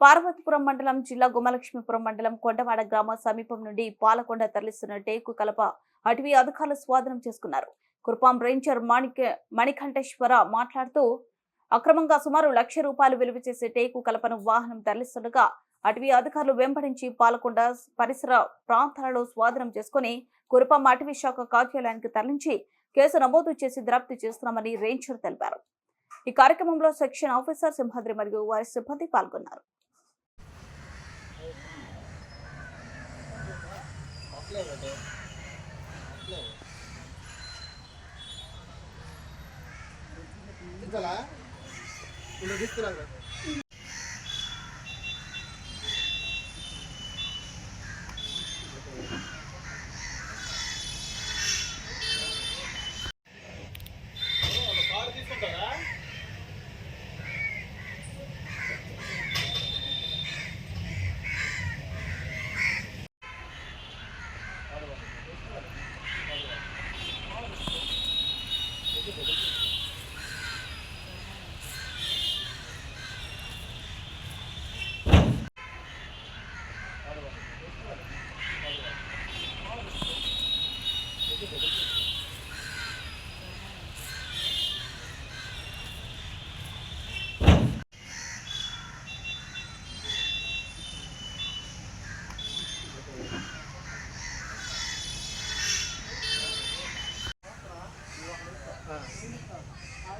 పార్వతీపురం మండలం జిల్లా గుమలక్ష్మీపురం మండలం కొండవాడ గ్రామ సమీపం నుండి పాలకొండ తరలిస్తున్న టేకు కలప అటవీ అధికారులు స్వాధీనం చేసుకున్నారు. కుర్పాం రేంజర్ మాణిక మణికంఠేశ్వర మాట్లాడుతూ అక్రమంగా సుమారు లక్ష రూపాయలు విలువ చేసే టేకు కలపను వాహనం తరలిస్తుండగా అటవీ అధికారులు వెంబడించి పాలకొండ పరిసర ప్రాంతాలలో స్వాధీనం చేసుకుని కురుపాం అటవీ శాఖ కార్యాలయానికి తరలించి కేసు నమోదు చేసి దర్యాప్తు చేస్తున్నామని రేంజర్ తెలిపారు. ఈ కార్యక్రమంలో సెక్షన్ ఆఫీసర్ సింహాద్రి మరియు వారి సిబ్బంది పాల్గొన్నారు. चला तुला दिसते लागलं.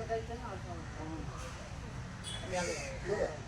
Yeah, I think